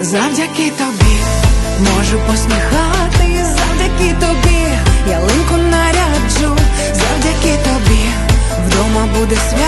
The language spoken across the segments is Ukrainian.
Завдяки тобі можу посміхати, завдяки тобі ялинку наряджу, завдяки тобі вдома буде свято,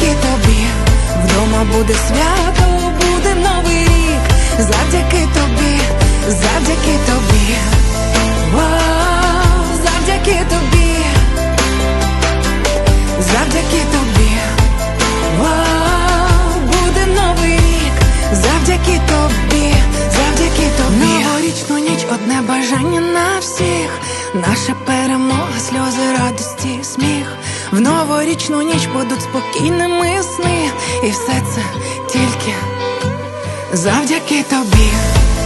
завдяки тобі. Вдома буде свято, буде новий рік. Завдяки тобі, завдяки тобі. Вау, завдяки тобі. Завдяки тобі. Вау, буде новий рік. Завдяки тобі, завдяки тобі. Новорічну ніч одне бажання на всіх. Наша перемога, новорічну ніч будуть спокійними сни. І все це тільки завдяки тобі.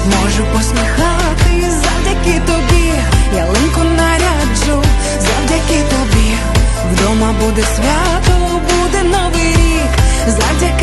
Можу посміхати, завдяки тобі. Ялинку наряджу, завдяки тобі. Вдома буде свято, буде новий рік. Завдяки